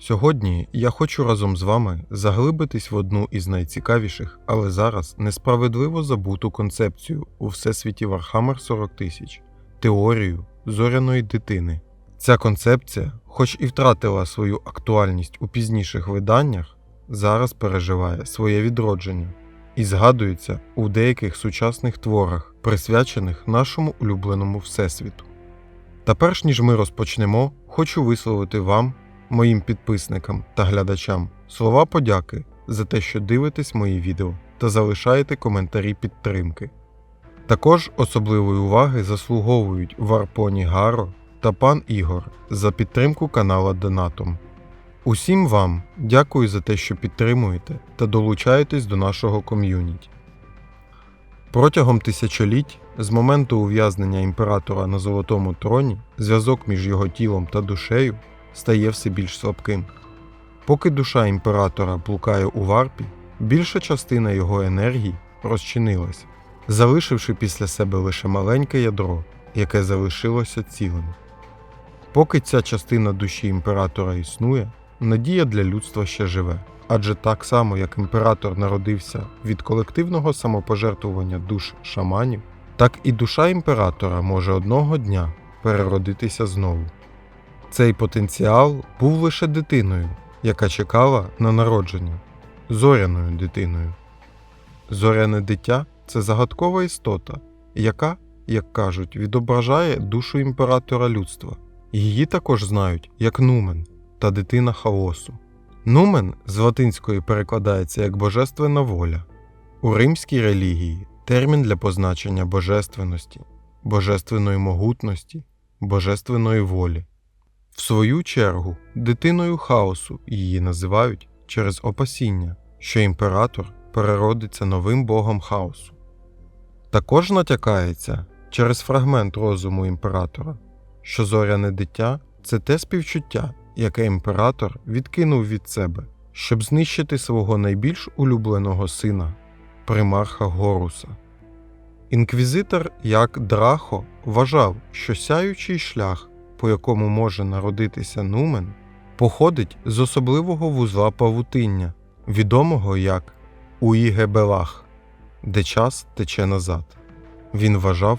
Сьогодні я хочу разом з вами заглибитись в одну із найцікавіших, але зараз несправедливо забуту концепцію у всесвіті Warhammer 40 тисяч теорію зоряної дитини. Ця концепція, хоч і втратила свою актуальність у пізніших виданнях, зараз переживає своє відродження і згадується у деяких сучасних творах, присвячених нашому улюбленому всесвіту. Та перш ніж ми розпочнемо, хочу висловити вам, моїм підписникам та глядачам, слова подяки за те, що дивитесь мої відео та залишаєте коментарі підтримки. Також особливої уваги заслуговують Варпоні Гаро та пан Ігор за підтримку канала Донатом. Усім вам дякую за те, що підтримуєте та долучаєтесь до нашого ком'юніті. Протягом тисячоліть, з моменту ув'язнення імператора на Золотому троні, зв'язок між його тілом та душею стає все більш слабким. Поки душа імператора блукає у варпі, більша частина його енергії розчинилась, залишивши після себе лише маленьке ядро, яке залишилося цілим. Поки ця частина душі імператора існує, надія для людства ще живе. Адже так само, як імператор народився від колективного самопожертвування душ шаманів, так і душа імператора може одного дня переродитися знову. Цей потенціал був лише дитиною, яка чекала на народження, зоряною дитиною. Зоряне дитя це загадкова істота, яка, як кажуть, відображає душу імператора людства. Її також знають як нумен та дитина хаосу. Нумен з латинської перекладається як божественна воля. У римській релігії термін для позначення божественності, божественної могутності, божественної волі. В свою чергу, дитиною хаосу її називають через опасіння, що імператор переродиться новим богом хаосу. Також натякається через фрагмент розуму імператора, що зоряне дитя це те співчуття, яке імператор відкинув від себе, щоб знищити свого найбільш улюбленого сина, примарха Горуса. Інквізитор як Драхо вважав, що сяючий шлях, по якому може народитися нумен, походить з особливого вузла павутиння, відомого як Уігебелах, де час тече назад. Він вважав,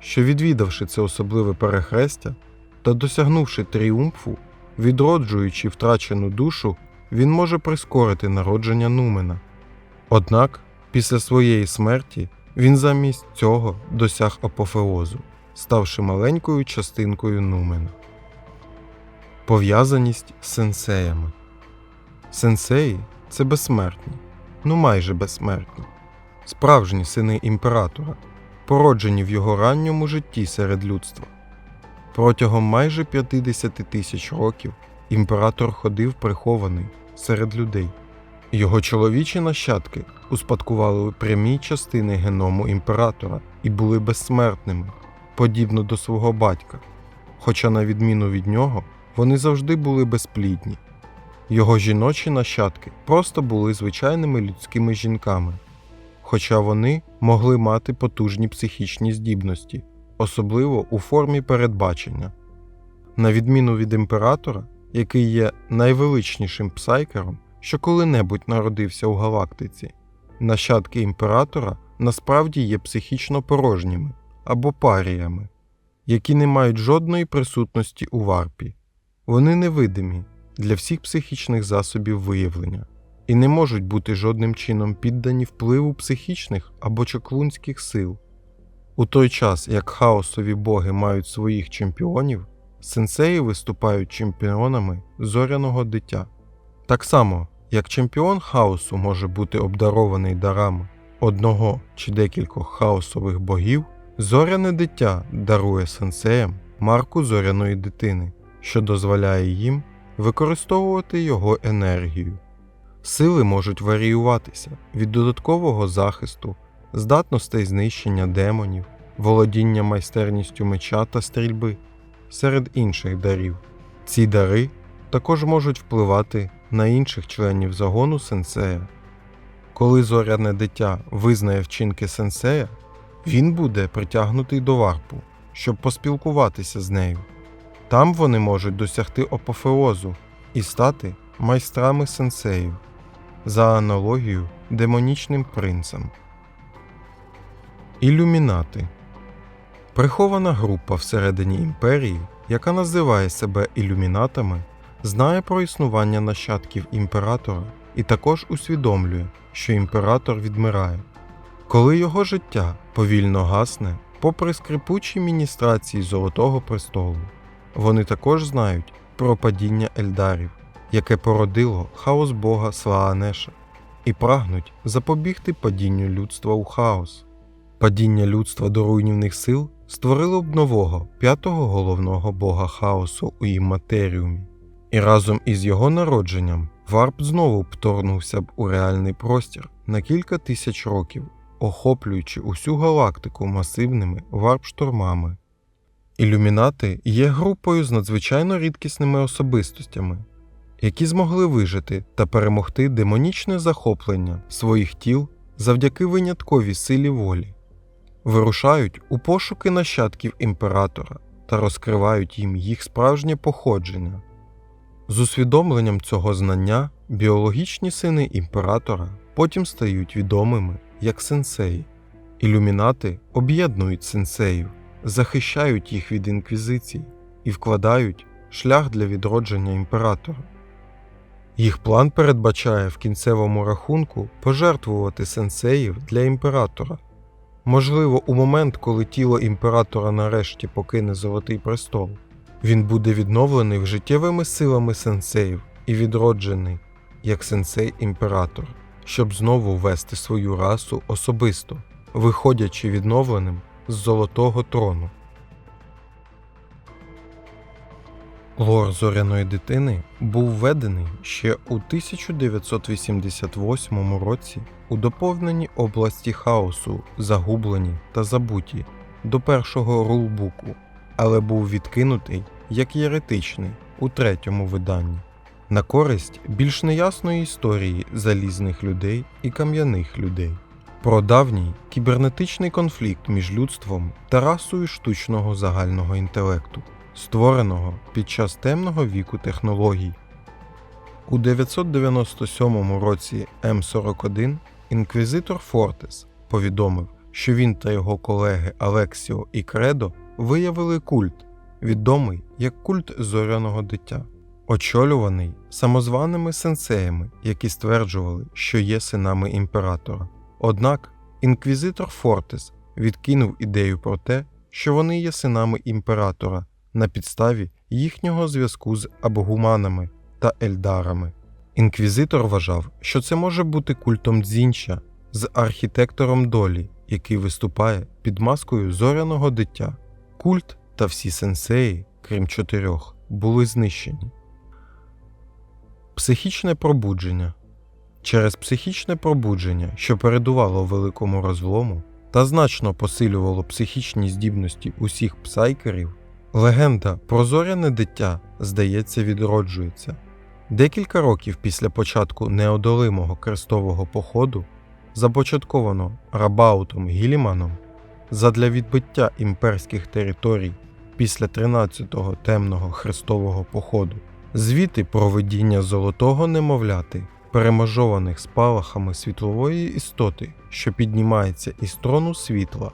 що відвідавши це особливе перехрестя та досягнувши тріумфу, відроджуючи втрачену душу, він може прискорити народження Нумена. Однак, після своєї смерті він замість цього досяг апофеозу, ставши маленькою частинкою Нумена. Пов'язаність з сенсеями. Сенсеї це безсмертні, ну майже безсмертні, справжні сини імператора, породжені в його ранньому житті серед людства. Протягом майже 50 тисяч років імператор ходив прихований серед людей. Його чоловічі нащадки успадкували прямі частини геному імператора і були безсмертними, подібно до свого батька. Хоча, на відміну від нього, вони завжди були безплідні. Його жіночі нащадки просто були звичайними людськими жінками, хоча вони могли мати потужні психічні здібності особливо у формі передбачення. На відміну від імператора, який є найвеличнішим псайкером, що коли-небудь народився у галактиці, нащадки імператора насправді є психічно порожніми або паріями, які не мають жодної присутності у варпі. Вони невидимі для всіх психічних засобів виявлення і не можуть бути жодним чином піддані впливу психічних або чаклунських сил. У той час, як хаосові боги мають своїх чемпіонів, сенсеї виступають чемпіонами зоряного дитя. Так само, як чемпіон хаосу може бути обдарований дарами одного чи декількох хаосових богів, зоряне дитя дарує сенсеям марку зоряної дитини, що дозволяє їм використовувати його енергію. Сили можуть варіюватися від додаткового захисту здатностей знищення демонів, володіння майстерністю меча та стрільби серед інших дарів. Ці дари також можуть впливати на інших членів загону сенсея. Коли зоряне дитя визнає вчинки сенсея, він буде притягнутий до варпу, щоб поспілкуватися з нею. Там вони можуть досягти апофеозу і стати майстрами сенсеїв за аналогію демонічним принцам. Ілюмінати Прихована група всередині імперії, яка називає себе ілюмінатами, знає про існування нащадків імператора і також усвідомлює, що імператор відмирає. Коли його життя повільно гасне, попри скрипучі міністрації Золотого престолу, вони також знають про падіння Ельдарів, яке породило хаос бога Слаанеша, і прагнуть запобігти падінню людства у хаос. Падіння людства до руйнівних сил створило б нового п'ятого головного бога хаосу у імматеріумі, і разом із його народженням варп знову вторгнувся б у реальний простір на кілька тисяч років, охоплюючи усю галактику масивними варп-штормами. Ілюмінати є групою з надзвичайно рідкісними особистостями, які змогли вижити та перемогти демонічне захоплення своїх тіл завдяки винятковій силі волі, вирушають у пошуки нащадків імператора та розкривають їм їх справжнє походження. З усвідомленням цього знання біологічні сини імператора потім стають відомими як сенсеї. Ілюмінати об'єднують сенсеїв, захищають їх від інквізицій і вкладають шлях для відродження імператора. Їх план передбачає в кінцевому рахунку пожертвувати сенсеїв для імператора. Можливо, у момент, коли тіло імператора нарешті покине Золотий престол, він буде відновлений життєвими силами сенсеїв і відроджений як сенсей імператор, щоб знову вести свою расу особисто, виходячи відновленим з Золотого трону. Лор зоряної дитини був введений ще у 1988 році у доповненні області хаосу, загублені та забуті до першого рулбуку, але був відкинутий як єретичний у третьому виданні на користь більш неясної історії залізних людей і кам'яних людей. Про давній кібернетичний конфлікт між людством та расою штучного загального інтелекту створеного під час темного віку технологій. У 997 році М41 інквізитор Фортес повідомив, що він та його колеги Алексіо і Кредо виявили культ, відомий як культ зоряного дитя, очолюваний самозваними сенсеями, які стверджували, що є синами імператора. Однак інквізитор Фортес відкинув ідею про те, що вони є синами імператора на підставі їхнього зв'язку з абогуманами та ельдарами. Інквізитор вважав, що це може бути культом дзінча з архітектором долі, який виступає під маскою зоряного дитя. Культ та всі сенсеї, крім чотирьох, були знищені. Психічне пробудження через психічне пробудження, що передувало великому розлому та значно посилювало психічні здібності усіх псайкерів, легенда про зоряне дитя, здається, відроджується. Декілька років після початку неодолимого крестового походу, започатковано Рабаутом Гіліманом, задля відбиття імперських територій після 13-го темного хрестового походу, звіти про видіння золотого немовляти, переможованих спалахами світлової істоти, що піднімається із трону світла,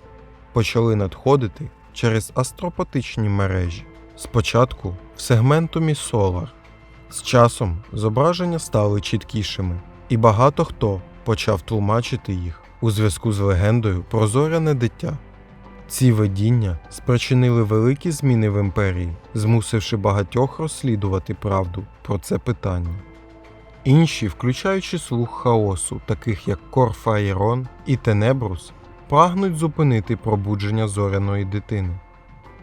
почали надходити через астропатичні мережі. Спочатку в сегментумі Solar. З часом зображення стали чіткішими, і багато хто почав тлумачити їх у зв'язку з легендою про зоряне дитя. Ці видіння спричинили великі зміни в імперії, змусивши багатьох розслідувати правду про це питання. Інші, включаючи слух хаосу, таких як Корфаєрон і Тенебрус, прагнуть зупинити пробудження зоряної дитини.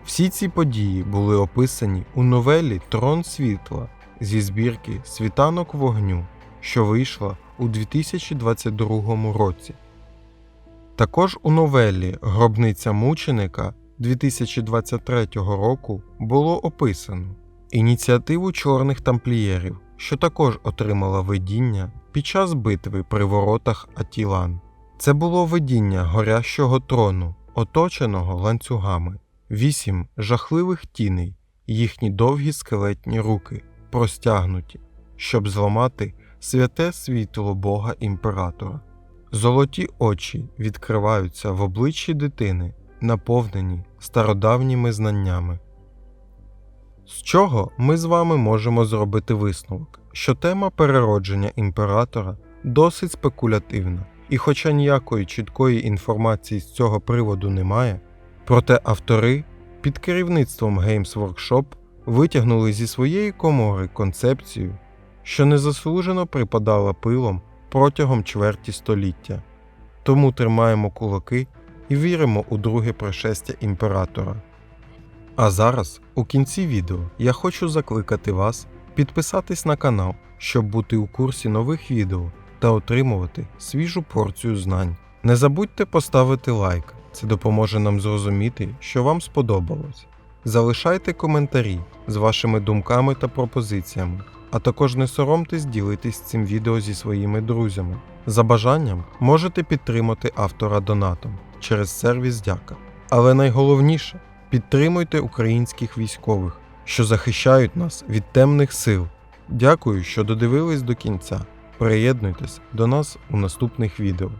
Всі ці події були описані у новелі Трон світла зі збірки Світанок вогню, що вийшла у 2022 році. Також у новелі Гробниця мученика 2023 року було описано ініціативу чорних тамплієрів, що також отримала видіння під час битви при воротах Атілан. Це було видіння горящого трону, оточеного ланцюгами, вісім жахливих тіней, їхні довгі скелетні руки, простягнуті, щоб зламати святе світло Бога імператора. Золоті очі відкриваються в обличчі дитини, наповнені стародавніми знаннями. З чого ми з вами можемо зробити висновок, що тема переродження імператора досить спекулятивна, і хоча ніякої чіткої інформації з цього приводу немає, проте автори під керівництвом Games Workshop витягнули зі своєї комори концепцію, що незаслужено припадала пилом протягом чверті століття. Тому тримаємо кулаки і віримо у друге пришестя імператора. А зараз, у кінці відео, я хочу закликати вас підписатись на канал, щоб бути у курсі нових відео та отримувати свіжу порцію знань. Не забудьте поставити лайк, це допоможе нам зрозуміти, що вам сподобалось. Залишайте коментарі з вашими думками та пропозиціями, а також не соромтесь ділитись цим відео зі своїми друзями. За бажанням можете підтримати автора донатом через сервіс Дяка. Але найголовніше підтримуйте українських військових, що захищають нас від темних сил. Дякую, що додивились до кінця. Приєднуйтесь до нас у наступних відео.